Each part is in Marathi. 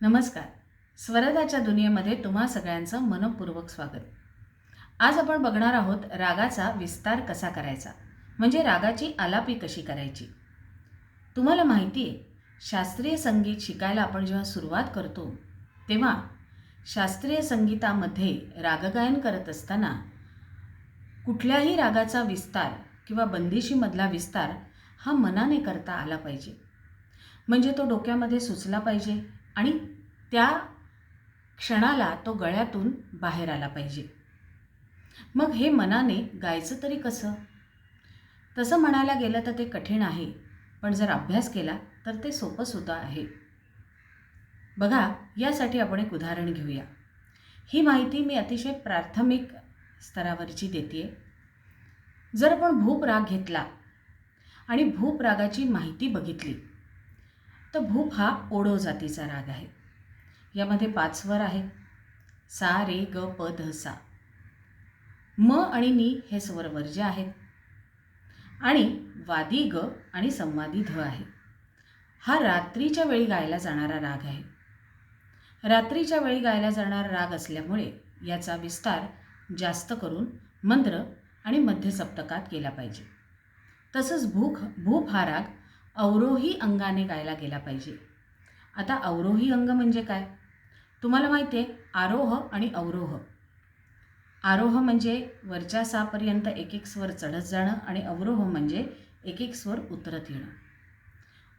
नमस्कार. स्वरदाच्या दुनियेमध्ये तुम्हा सगळ्यांचं मनपूर्वक स्वागत. आज आपण बघणार आहोत रागाचा विस्तार कसा करायचा? म्हणजे रागाची आलापी कशी करायची? तुम्हाला माहिती आहे शास्त्रीय संगीत शिकायला आपण जेव्हा सुरुवात करतो तेव्हा शास्त्रीय संगीतामध्ये रागगायन करत असताना कुठल्याही रागाचा विस्तार किंवा बंदिशीमधला विस्तार हा मनाने करता आला पाहिजे. म्हणजे तो डोक्यामध्ये सुचला पाहिजे. आणि त्या क्षणाला तो गळ्यातून बाहेर आला पाहिजे. मग हे मनाने गायचं तरी कसं? तसं म्हणायला गेलं तर ते कठीण आहे पण जर अभ्यास केला तर ते सोपंसुद्धा आहे. बघा यासाठी आपण एक उदाहरण घेऊया. ही माहिती मी अतिशय प्राथमिक स्तरावरची देते जर आपण भूप राग घेतला आणि भूप रागाची माहिती बघितली तर भूप हा ओढो जातीचा राग आहे. यामध्ये पाच स्वर आहे. सा रे ग प ध सा. म आणि नी हे स्वर वर्ज्य आहेत. आणि वादी ग आणि संवादी ध आहे. हा रात्रीच्या वेळी गायला जाणारा राग आहे. रात्रीच्या वेळी गायला जाणारा राग असल्यामुळे याचा विस्तार जास्त करून मंत्र आणि मध्य सप्तकात केला पाहिजे. तसंच भूक भूप हा राग अवरोही अंगाने गायला गेला पाहिजे. आता अवरोही अंग म्हणजे काय? तुम्हाला माहिती आहे आरोह आणि अवरोह. आरोह म्हणजे वरच्या सापर्यंत एक एक स्वर चढत जाणं आणि अवरोह म्हणजे एक एक स्वर उतरत येणं.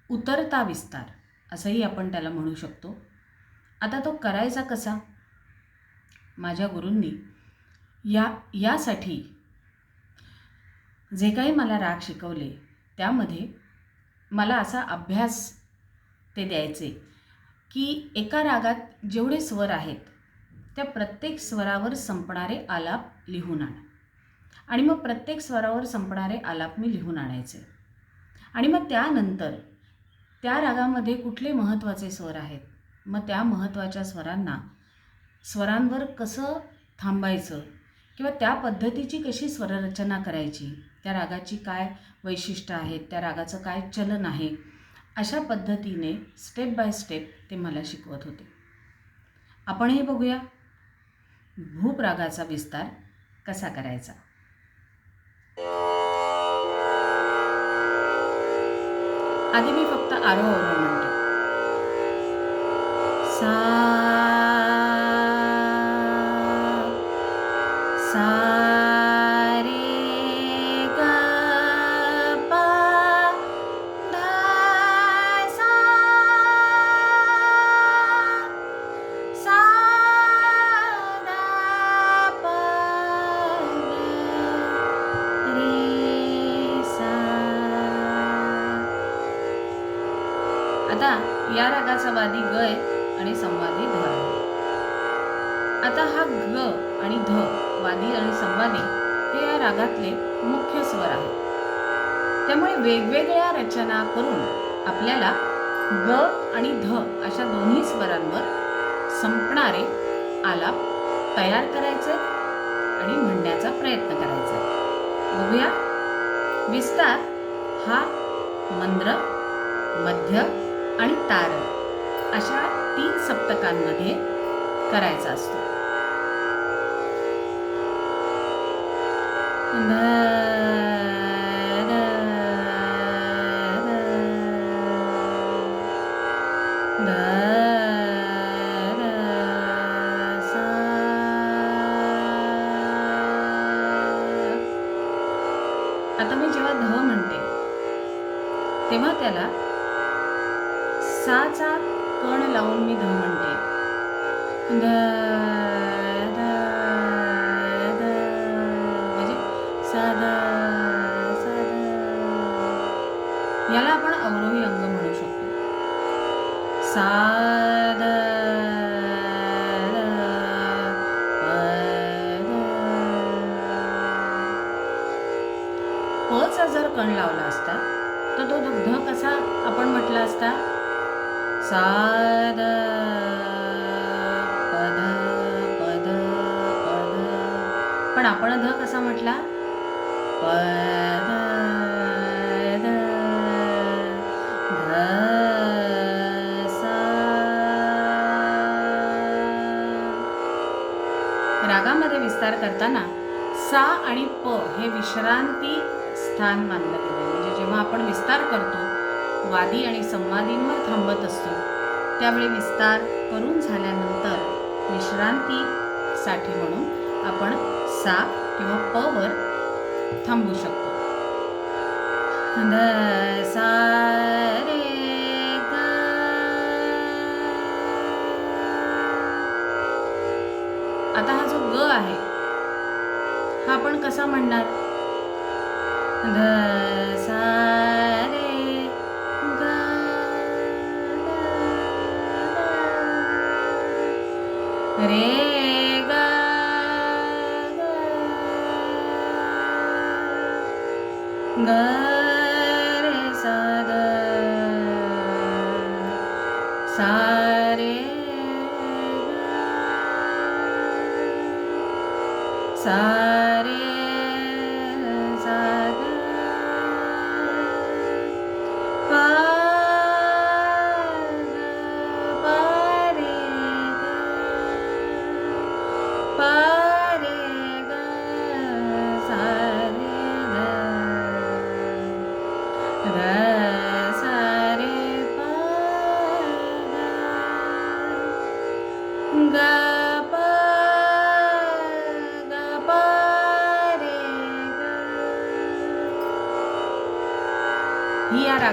उतरता विस्तार असंही आपण त्याला म्हणू शकतो. आता तो करायचा कसा? माझ्या गुरूंनी या यासाठी जे काही मला राग शिकवले त्यामध्ये मला असा अभ्यास ते द्यायचे की एका रागात जेवढे स्वर आहेत त्या प्रत्येक स्वरावर संपणारे आलाप लिहून आण. आणि मग प्रत्येक स्वरावर संपणारे आलाप मी लिहून आणायचे. आणि मग त्यानंतर त्या रागामध्ये कुठले महत्त्वाचे स्वर आहेत मग त्या महत्त्वाच्या स्वरांना स्वरांवर कसं थांबायचं किंवा त्या पद्धतीची कशी स्वररचना करायची त्या रागाची काय वैशिष्ट्य आहेत त्या रागाचं काय चलन आहे अशा पद्धतीने स्टेप बाय स्टेप ते मला शिकवत होते. आपणही बघूया. भूप रागाचा विस्तार कसा करायचा? आधी मी फक्त आरोह म्हणतो म्हणते. सा या रागाचा वादी ग आणि संवादी ध आता हा ग आणि ध वादी आणि संवादी हे या रागातले मुख्य स्वर आहेत. त्यामुळे वेगवेगळ्या रचना करून आपल्याला ग आणि ध अशा दोन्ही स्वरांवर संपणारे आलाप तयार करायचे आणि म्हणण्याचा प्रयत्न करायचा. बघूया. विस्तार हा मंद्र मध्य आणि तार अशा तीन सप्तकांमध्ये करायचा असतो. आता मी जेव्हा ध म्हणते तेव्हा त्याला साचा कण लावून मी ध म्हणते ध म्हणजे साधा सा याला आपण अवरोही अंग म्हणू शकतो. सा पचा जर कण लावला असता तर तो दुग्ध कसा आपण म्हटला असता? सार पद पद पद पण आपण ध कसा म्हटला? पद रागामध्ये विस्तार करताना सा आणि प हे विश्रांती स्थान मानलं गेलं म्हणजे जेव्हा आपण विस्तार करतो वादी आणि संवादींवर थांबत असतो. त्यावेळी विस्तार करून झाल्यानंतर विश्रांतीसाठी म्हणून आपण सा किंवा प वर थांबू शकतो. ध सा रे आता हा जो ग आहे हा आपण कसा म्हणणार? ध ग,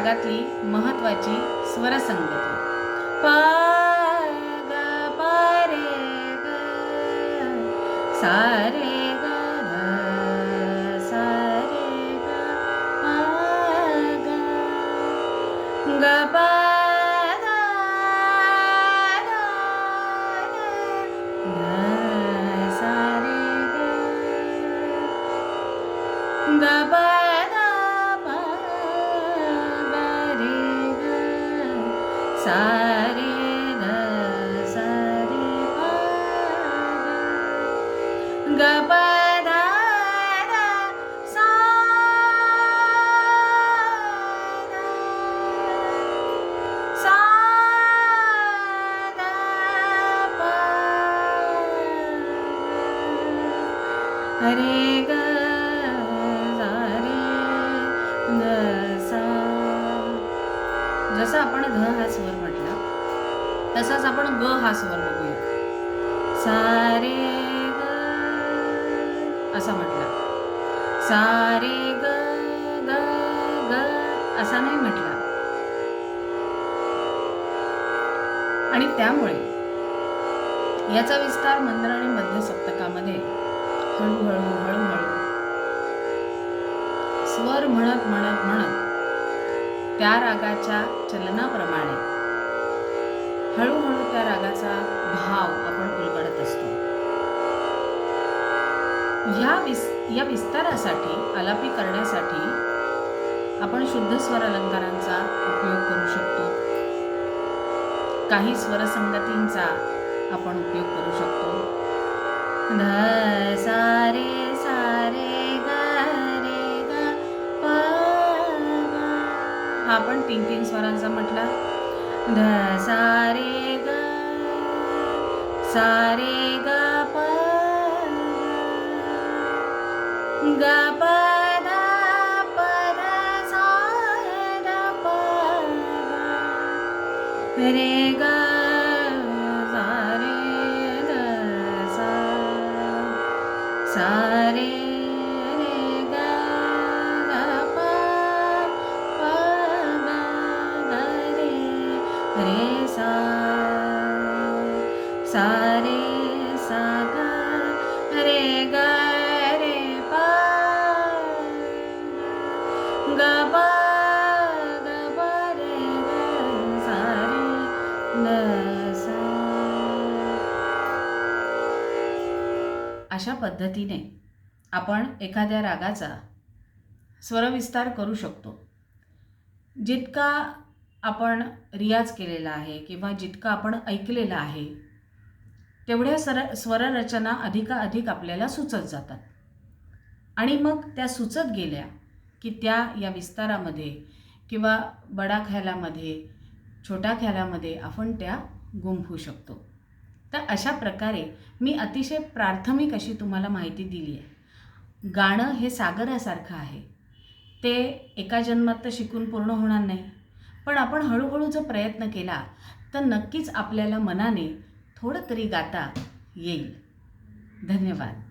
रागातली महत्वाची स्वरसंगती. प ग प रे ग सा रे ग ध, सा रे ग प ग ग प ध, ध, ध, सा रे ग ग प आपण घ हा स्वर म्हटला तसाच आपण ग हा स्वर बघूया सारे ग असा म्हटला. सारे ग ग ग असा नाही म्हटला. आणि त्यामुळे याचा विस्तार मंद्र आणि मध्य सप्तकामध्ये हळूहळू हळूहळू. स्वर म्हणत म्हणत म्हणत त्या रागाच्या चलनाप्रमाणे. हळूहळू त्या रागाचा भाव आपण उलगडत असतो. ह्या विस या विस्तारासाठी आलापी करण्यासाठी आपण शुद्ध स्वर अलंकारांचा उपयोग करू शकतो. काही स्वरसंगतींचा आपण उपयोग करू शकतो. ध हा आपण तीन तीन स्वरांचा म्हटला. ध सारे ग सारे ग प ग, प ध प ध सा ध प रे ग सा रे ध सा सा रे गबा प रे अशा पद्धतीने आपण एखाद्या रागाचा स्वरविस्तार करू शकतो. जितका आपण रियाज केलेला आहे किंवा जितका आपण ऐकलेलं आहे तेवढ्या सर स्वररचना अधिकाधिक आपल्याला सुचत जातात. आणि मग त्या सुचत गेल्या की त्या या विस्तारामध्ये किंवा बडा ख्यालामध्ये छोट्या ख्यालामध्ये आपण त्या गुंफू शकतो. तर अशा प्रकारे मी अतिशय प्राथमिक अशी तुम्हाला माहिती दिली आहे गाणं हे सागरासारखं आहे. ते एका जन्मात तर शिकून पूर्ण होणार नाही. पण आपण हळूहळू जर प्रयत्न केला तर नक्कीच आपल्याला मनाने थोडं तरी गाता येईल. धन्यवाद.